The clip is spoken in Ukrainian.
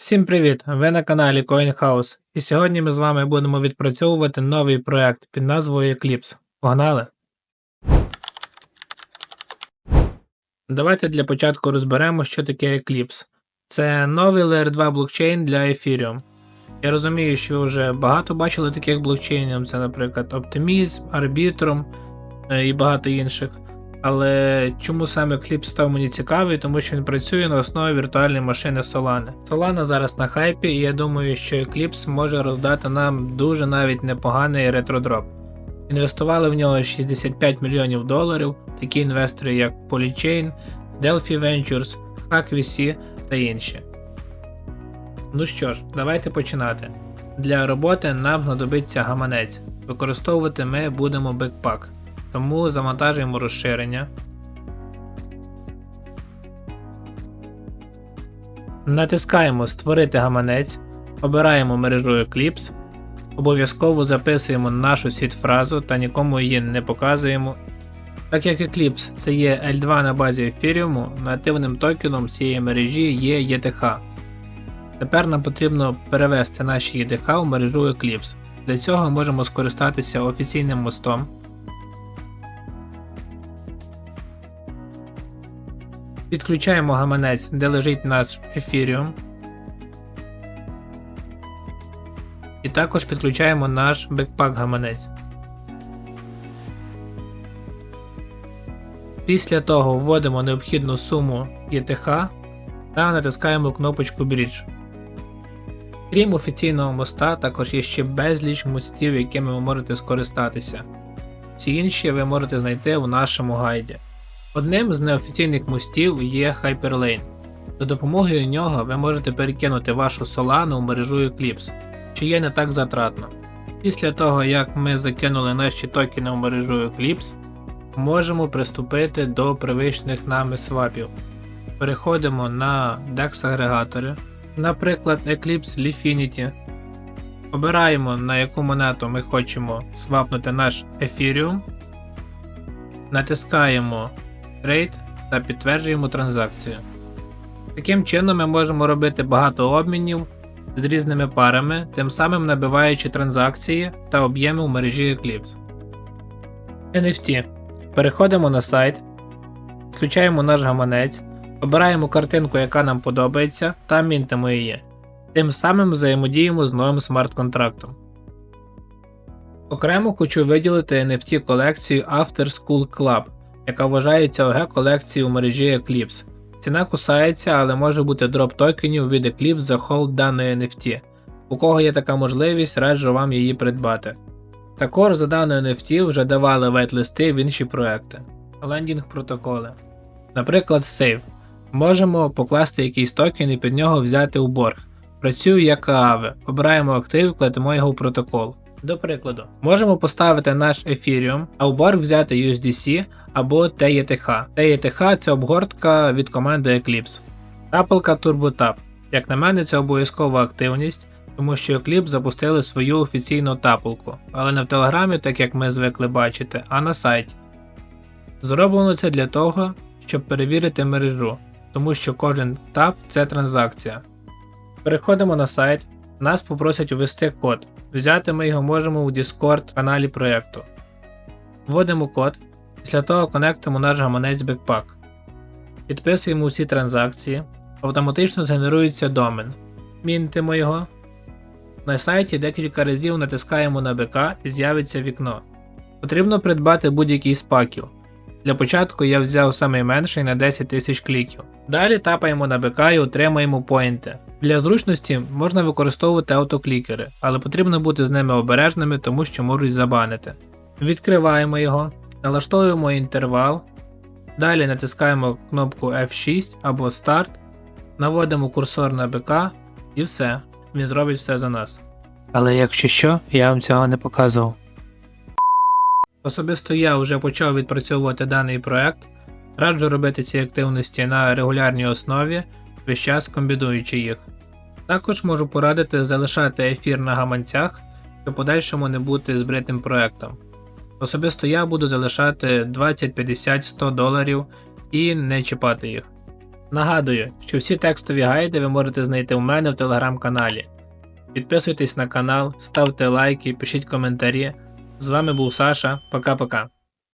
Всім привіт! Ви на каналі CoinHouse і сьогодні ми з вами будемо відпрацьовувати новий проект під назвою Eclipse. Погнали! Давайте для початку розберемо, що таке Eclipse. Це новий Layer 2 блокчейн для Ethereum. Я розумію, що ви вже багато бачили таких блокчейнів, це, наприклад, Optimism, Arbitrum е, і багато інших. Але чому саме Eclipse став мені цікавий, тому що він працює на основі віртуальної машини Solana. Solana зараз на хайпі, і я думаю, що Eclipse може роздати нам дуже навіть непоганий ретродроп. Інвестували в нього 65 мільйонів доларів, такі інвестори, як Polychain, Delphi Ventures, HackVC та інші. Ну що ж, давайте починати. Для роботи нам знадобиться гаманець. Використовувати ми будемо Backpack. Тому завантажуємо розширення. Натискаємо Створити гаманець, обираємо мережу Eclipse, обов'язково записуємо нашу сіт-фразу та нікому її не показуємо. Так як Eclipse це є L2 на базі Ethereum, нативним токеном цієї мережі є ETH. Тепер нам потрібно перевести наші ETH в мережу Eclipse. Для цього можемо скористатися офіційним мостом. Підключаємо гаманець, де лежить наш Ethereum. І також підключаємо наш бекпак гаманець. Після того вводимо необхідну суму ETH та натискаємо кнопочку Bridge. Крім офіційного моста, також є ще безліч мостів, якими ви можете скористатися. Ці інші ви можете знайти в нашому гайді. Одним з неофіційних мостів є Hyperlane. За допомогою нього ви можете перекинути вашу Solana у мережу Eclipse, що є не так затратно. Після того, як ми закинули наші токени в мережу Eclipse, можемо приступити до привичних нами свапів. Переходимо на DEX агрегатори, наприклад, Eclipse Lifinity. Обираємо на яку монету ми хочемо свапнути наш Ethereum. Натискаємо Trade та підтверджуємо транзакцію. Таким чином ми можемо робити багато обмінів з різними парами, тим самим набиваючи транзакції та об'єми в мережі Eclipse. NFT. Переходимо на сайт, включаємо наш гаманець, обираємо картинку, яка нам подобається, та мінтимо її. Тим самим взаємодіємо з новим смарт-контрактом. Окремо хочу виділити NFT колекцію After School Club яка вважається ОГ колекцією у мережі Eclipse. Ціна кусається, але може бути дроп токенів від Eclipse за холд даної NFT. У кого є така можливість, раджу вам її придбати. Також за даною NFT вже давали вайт-листи в інші проекти. Лендінг протоколи. Наприклад, Save. Можемо покласти якийсь токен і під нього взяти у борг. Працюю як Aave. Обираємо актив, кладемо його в протокол. До прикладу, можемо поставити наш Ethereum, а у борг взяти USDC або TETH. TETH це обгортка від команди Eclipse. Тапелка TurboTap. Як на мене, це обов'язкова активність, тому що Eclipse запустили свою офіційну тапелку, але не в Телеграмі, так як ми звикли бачити, а на сайті. Зроблено це для того, щоб перевірити мережу, тому що кожен тап це транзакція. Переходимо на сайт, нас попросять ввести код. Взяти ми його можемо у Discord каналі проєкту. Вводимо код, після того конектимо наш гаманець Backpack. Підписуємо усі транзакції, автоматично згенерується домен. Мінтимо його. На сайті декілька разів натискаємо на БК і з'явиться вікно. Потрібно придбати будь-який з паків. Для початку я взяв найменший на 10 тисяч кліків. Далі тапаємо на БК і отримаємо поінти. Для зручності можна використовувати автоклікери, але потрібно бути з ними обережними, тому що можуть забанити. Відкриваємо його, налаштовуємо інтервал, далі натискаємо кнопку F6 або Start, наводимо курсор на БК і все, він зробить все за нас. Але якщо що, я вам цього не показував. Особисто я вже почав відпрацьовувати даний проект, раджу робити ці активності на регулярній основі, весь час комбінуючи їх. Також можу порадити залишати ефір на гаманцях, щоб подальшому не бути збритим проектом. Особисто я буду залишати 20, 50, 100 доларів і не чіпати їх. Нагадую, що всі текстові гайди ви можете знайти у мене в телеграм-каналі. Підписуйтесь на канал, ставте лайки, пишіть коментарі. З вами був Саша. Пока-пока.